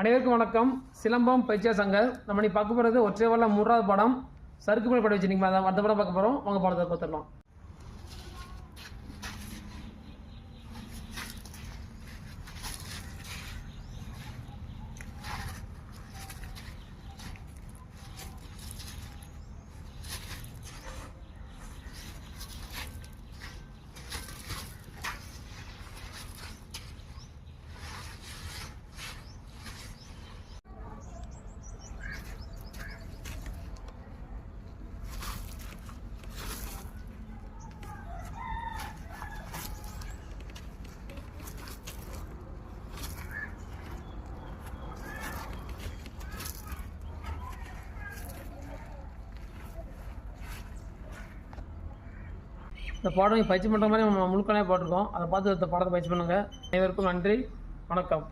அனைவருக்கும் வணக்கம். சிலம்பம் பயிற்சியா சங்கர் நம்ம நீ பார்க்க போகிறது ஒற்றை வரல மூன்றாவது படம். சறுக்கு படம் படம் வச்சுருக்கீங்க அதான் அந்த படம் பார்க்க போகிறோம் வாங்க படத்தை பார்த்துடலாம். இந்த பாடம் பயிற்சி பண்ணுற மாதிரி நம்ம முழுக்கனே போட்டிருக்கோம். அதை பார்த்து இந்த படத்தை பயிற்சி பண்ணுங்கள் அனைவருக்கும் நன்றி. வணக்கம்.